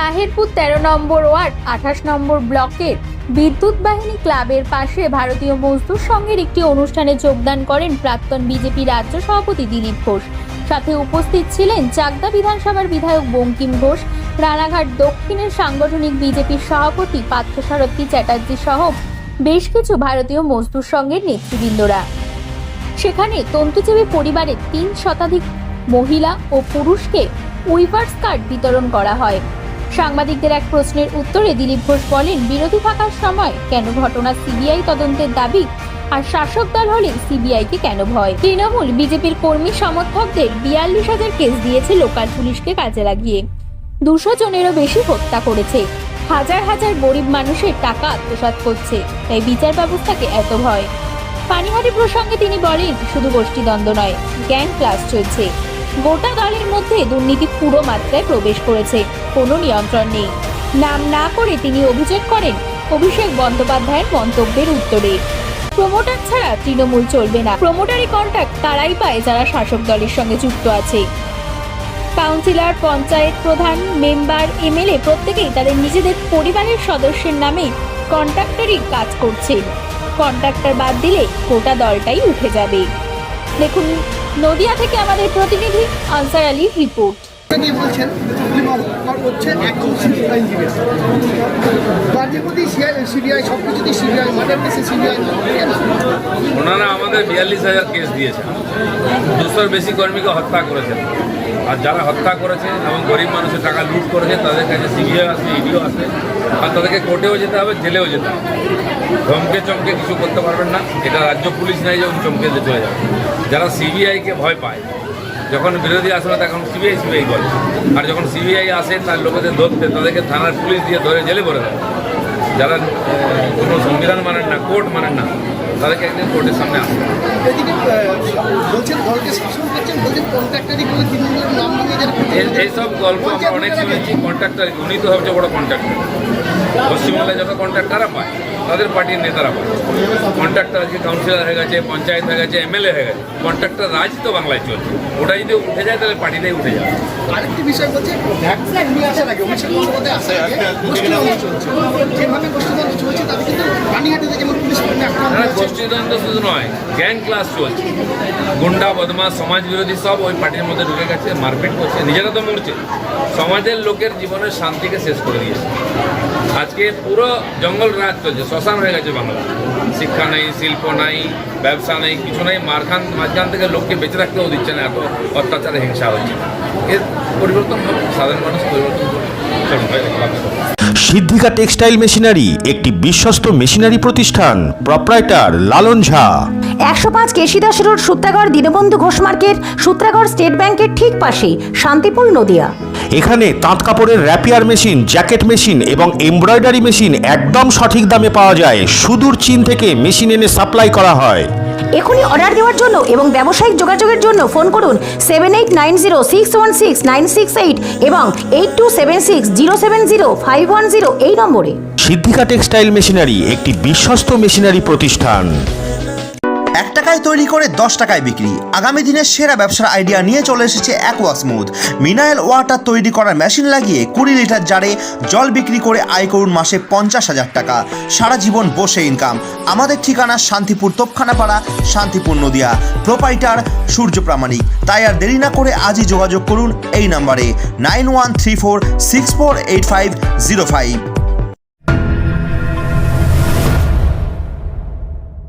তাহেরপুর তেরো নম্বর ওয়ার্ড, আঠাশ নম্বর ব্লকের বিদ্যুৎ বাহিনী ক্লাবের পাশে ভারতীয় মজদুর সংঘের একটি অনুষ্ঠানে যোগদান করেন প্রাক্তন বিজেপি রাজ্য সভাপতি দিলীপ ঘোষ। সাথে উপস্থিত ছিলেন চাকদা বিধানসভার বিধায়ক বঙ্কিম ঘোষ, রানাঘাট দক্ষিণের সাংগঠনিক বিজেপির সভাপতি পার্থসারথী চ্যাটার্জি সহ বেশ কিছু ভারতীয় মজদুর সংঘের নেতৃবৃন্দরা। সেখানে তন্তুজীবী পরিবারের তিন শতাধিক মহিলা ও পুরুষকে উইভার্স কার্ড বিতরণ করা হয়। সাংবাদিকদের এক প্রশ্নের উত্তরে দিলীপ ঘোষ বলেন, বিরোধী থাকার সময় কেন ঘটনা সিবিআই তদন্তের দাবি আর শাসক দল হলে সিবিআইকে কেন ভয়? তৃণমূল, বিজেপির কর্মী সমর্থকদের বিয়াল্লিশ হাজার কেস দিয়েছে লোকাল পুলিশকে কাজে লাগিয়ে। দুশো জনেরও বেশি হত্যা করেছে। হাজার হাজার গরিব মানুষের টাকা আত্মসাৎ করছে। তাই বিচার ব্যবস্থাকে এত ভয়। পানিহাটি প্রসঙ্গে তিনি বলেন, শুধু গোষ্ঠীদ্বন্দ্ব নয়, গ্যাং ক্লাস চলছে। গোটা দলের মধ্যে দুর্নীতি পুরো মাত্রায় প্রবেশ করেছে। কোনো নিয়ন্ত্রণ নেই। নাম না করে তিনি অভিযোগ করেন অভিষেক বন্দ্যোপাধ্যায়ের মন্তব্যের উত্তরে। প্রমোটার ছাড়া তৃণমূল চলবে না। প্রমোটারি কন্ট্যাক্ট তারাই পায় যারা শাসক দলের সঙ্গে যুক্ত আছে। কাউন্সিলর, পঞ্চায়েত প্রধান, মেম্বার, এমএলএ প্রত্যেকেই তাদের নিজেদের পরিবারের সদস্যের নামে কন্ট্রাক্টরই কাজ করছে। কন্ট্রাক্টর বাদ দিলে গোটা দলটাই উঠে যাবে। দেখুন নদিয়া থেকে আমাদের প্রতিনিধি আনসার আলীর রিপোর্ট। নিয়ে বলছেন? প্রতি সিবিআই সব কিছুতেই সিবিআই সিবিআই ওনারা আমাদের বিয়াল্লিশ হাজার কেস দিয়েছেন। দুশোর বেশি কর্মীকে হত্যা করেছেন। আর যারা হত্যা করেছে এবং গরিব মানুষের টাকা লুট করেছে তাদের কাছে সিবিআই আসবে ইডিও আসবে আর তাদেরকে কোর্টেও যেতে হবে, জেলেও যেতে হবে। ধমকে চমকে কিছু করতে পারবেন না। এটা রাজ্য পুলিশ নাই যখন চমকে চলে যাবে। যারা সিবিআইকে ভয় পায় যখন বিরোধী আসে না তখন সিবিআই সিবিআই বলে আর যখন সিবিআই আসে তার লোকেদের ধরতে তাদেরকে থানার পুলিশ দিয়ে ধরে জেলে ভরে দেয়। যারা কোনো সংবিধান মানেন না কোর্ট মানেন না তাদেরকে একদিন কোর্টের সামনে আসে এইসব গল্প আমরা অনেক শুনেছি কন্ট্রাক্টর উনি তো সবচেয়ে বড় কন্ট্রাক্টর পশ্চিমবাংলায় যত কন্ট্রাক্টাররা পায়। তাদের পার্টির নেতারা বলে। কন্ট্রাক্টর আজকে কাউন্সিলর হয়ে গেছে, পঞ্চায়েত হয়ে গেছে এমএলএ হয়ে গেছে। কন্ট্রাক্টর রাজ তো বাংলায় চলছে। ওটা যদি উঠে যায়, তাহলে পার্টিটাই উঠে যাবে। আরেকটি বিষয় বলছে ভ্যাকসিন নিয়ে আসার আগে অভিষেক গোষ্ঠীদ্বন্দ্ব চলছে তাতে কিন্তু পানিহাটিতে যেমন পুলিশ কর্মী আক্রমণ না হয়েছে গোষ্ঠীদ্বন্দ্ব শুধু নয় গ্যাং ক্লাস চলছে। গুন্ডা বদমাস সমাজ বিরোধী সব ওই পার্টির মধ্যে ঢুকে গেছে, মারপিট করছে, নিজেরা তো মরছে। সমাজের লোকের জীবনের শান্তিকে শেষ করে দিয়েছে। আজকে পুরো জঙ্গল রাজ চলছে, শ্মশান হয়ে গেছে বাংলা। শিক্ষা নেই, শিল্প নাই, ব্যবসা নেই, কিছু নেই, মারখান, মাঝখান থেকে লোককে বেঁচে রাখতেও দিচ্ছে না, এত অত্যাচারে হিংসা হচ্ছে। এর পরিবর্তন হবে সাধারণ মানুষ পরিবর্তন সিদ্ধিকা টেক্সটাইল মেশিনারি একটি বিশ্বস্ত মেশিনারি প্রতিষ্ঠান প্রপ্রাইটার লালন ঝা। একশো পাঁচ Keshidas road Sutragarh Dinabandhu Ghosh market Sutragarh state ব্যাংকের ঠিক পাশেই শান্তিপুর নদিয়া। এখানে তাঁত কাপড়ের র্যাপিয়ার মেশিন জ্যাকেট মেশিন এবং এমব্রয়ডারি মেশিন একদম সঠিক দামে পাওয়া যায়। সুদূর চীন থেকে মেশিন এনে সাপ্লাই করা হয়। এখনই অর্ডার দেওয়ার জন্য এবং ব্যবসায়িক যোগাযোগের জন্য ফোন করুন seven eight nine zero six one six nine six eight এবং eight two seven six zero seven zero five one zero এই নম্বরে। সিদ্ধিকা টেক্সটাইল মেশিনারি একটি বিশ্বস্ত মেশিনারি প্রতিষ্ঠান। এক টাকায় তৈরি করে দশ টাকায় বিক্রি। আগামী দিনের সেরা ব্যবসার আইডিয়া নিয়ে চলে এসেছে অ্যাকোয়া স্মুথ মিনারেল ওয়াটার তৈরি করার মেশিন লাগিয়ে কুড়ি লিটার জারে জল বিক্রি করে আয় করুন মাসে পঞ্চাশ হাজার টাকা। সারা জীবন বসে ইনকাম আমাদের ঠিকানা শান্তিপুর তোপখানাপাড়া, শান্তিপুর নদিয়া। প্রোপাইটার সূর্য প্রামাণিক। তাই আর দেরি না করে আজই যোগাযোগ করুন এই নাম্বারে nine one three four six four eight five zero five